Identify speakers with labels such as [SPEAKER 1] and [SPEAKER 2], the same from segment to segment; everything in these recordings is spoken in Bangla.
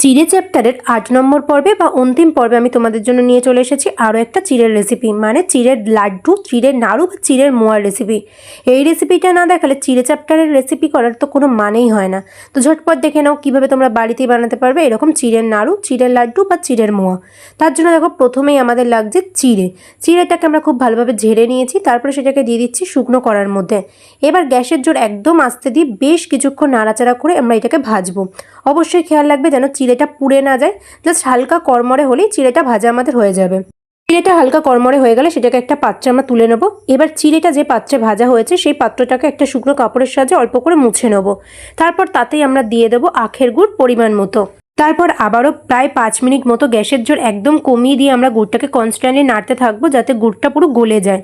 [SPEAKER 1] চিড়ে চ্যাপ্টারের আট নম্বর পর্বে বা অন্তিম পর্বে আমি তোমাদের জন্য নিয়ে চলে এসেছি আরও একটা চিড়ের রেসিপি মানে চিড়ের লাড্ডু, চিড়ের নাড়ু বা চিড়ের মোয়ার রেসিপি এই রেসিপিটা না দেখালে চিড়ে চ্যাপ্টারের রেসিপি করার তো কোনো মানেই হয় না। তো ঝটপট দেখে নাও কীভাবে তোমরা বাড়িতেই বানাতে পারবে এরকম চিড়ের নাড়ু, চিড়ের লাড্ডু বা চিড়ের মোয়া। তার জন্য দেখো প্রথমেই আমাদের লাগছে চিড়ে। চিড়েটাকে আমরা খুব ভালোভাবে ঝেড়ে নিয়েছি, তারপরে সেটাকে দিয়ে দিচ্ছি শুকনো করার মধ্যে। এবার গ্যাসের জোর একদম আস্তে দিয়ে বেশ কিছুক্ষণ নাড়াচাড়া করে আমরা এটাকে ভাজবো। অবশ্যই খেয়াল রাখবে যেন চিড়েটা পুড়ে না যায় জাস্ট হালকা কড়মড়ে হলেই চিড়েটা ভাজা আমাদের হয়ে যাবে। চিড়েটা হালকা কড়মড়ে হয়ে গেলে সেটাকে একটা পাত্রে আমরা তুলে নেব। এবার চিড়েটা যে পাত্রে ভাজা হয়েছে, সেই পাত্রটাকে একটা শুকনো কাপড়ের সাহায্যে অল্প করে মুছে নেব। তারপর তাতেই আমরা দিয়ে দেবো আখের গুড় পরিমাণ মতো। তারপর আবারও প্রায় পাঁচ মিনিট মতো গ্যাসের জোর একদম কমিয়ে দিয়ে আমরা গুড়টাকে কনস্ট্যান্টলি নাড়তে থাকব, যাতে গুড়টা পুরো গলে যায়।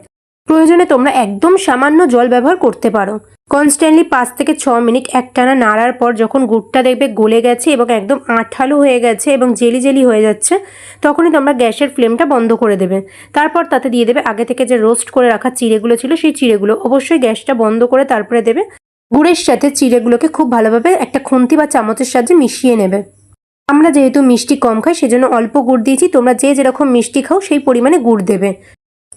[SPEAKER 1] প্রয়োজনে তোমরা একদম সামান্য জল ব্যবহার করতে পারো। কনস্ট্যান্টলি পাঁচ থেকে ছ মিনিট একটানা নাড়ার পর যখন গুড়টা দেখবে গলে গেছে এবং একদম আঠালো হয়ে গেছে এবং জেলি জেলি হয়ে যাচ্ছে, তখনই তোমরা গ্যাসের ফ্লেমটা বন্ধ করে দেবে। তারপর তাতে দিয়ে দেবে আগে থেকে যে রোস্ট করে রাখা চিড়েগুলো ছিল সেই চিড়েগুলো। অবশ্যই গ্যাসটা বন্ধ করে তারপরে দেবে গুড়ের সাথে চিড়েগুলোকে খুব ভালোভাবে একটা খুন্তি বা চামচের সাহায্যে মিশিয়ে নেবে। আমরা যেহেতু মিষ্টি কম খাই, সেজন্য অল্প গুড় দিয়েছি। তোমরা যে যেরকম মিষ্টি খাও, সেই পরিমাণে গুড় দেবে।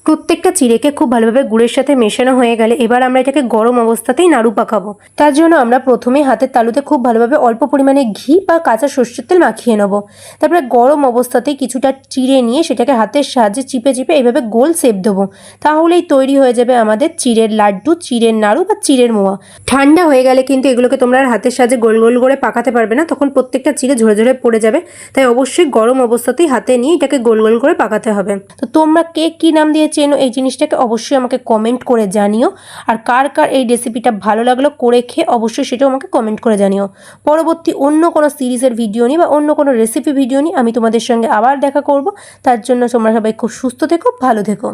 [SPEAKER 1] প্রত্যেকটা চিড়েকে খুব ভালোভাবে গুড়ের সাথে মেশানো হয়ে গেলে এবার আমরা এটাকে গরম অবস্থাতেই নাড়ু পাকাবো। তার জন্য আমরা প্রথমে হাতের তালুতে খুব ভালোভাবে অল্প পরিমাণে ঘি বা কাঁচা সর্ষের তেল মাখিয়ে নেব। তারপরে গরম অবস্থাতেই কিছুটা চিড়ে নিয়ে সেটাকে হাতের সাহায্যে চিপে চিপে এভাবে গোল সেপ দেবো। তাহলেই তৈরি হয়ে যাবে আমাদের চিড়ের লাড্ডু, চিড়ের নাড়ু বা চিড়ের মোয়া। ঠান্ডা হয়ে গেলে কিন্তু এগুলোকে তোমরা আর হাতের সাহায্যে গোল গোল করে পাকাতে পারবে না, তখন প্রত্যেকটা চিড়ে ঝরে ঝরে পড়ে যাবে। তাই অবশ্যই গরম অবস্থাতেই হাতে নিয়ে এটাকে গোল গোল করে পাকাতে হবে। তো তোমরা কে কী নাম দিয়ে চেনো এই জিনিসটাকে অবশ্যই আমাকে কমেন্ট করে জানিও। আর কার কার এই রেসিপিটা ভালো লাগল করে খেয়ে অবশ্যই সেটাও আমাকে কমেন্ট করে জানিও। পরবর্তী অন্য কোনো সিরিজের ভিডিও নিয়ে বা অন্য কোনো রেসিপি ভিডিও নিয়ে আমি তোমাদের সঙ্গে আবার দেখা করব। তার জন্য তোমরা সবাই খুব সুস্থ থেকো, ভালো থেকো।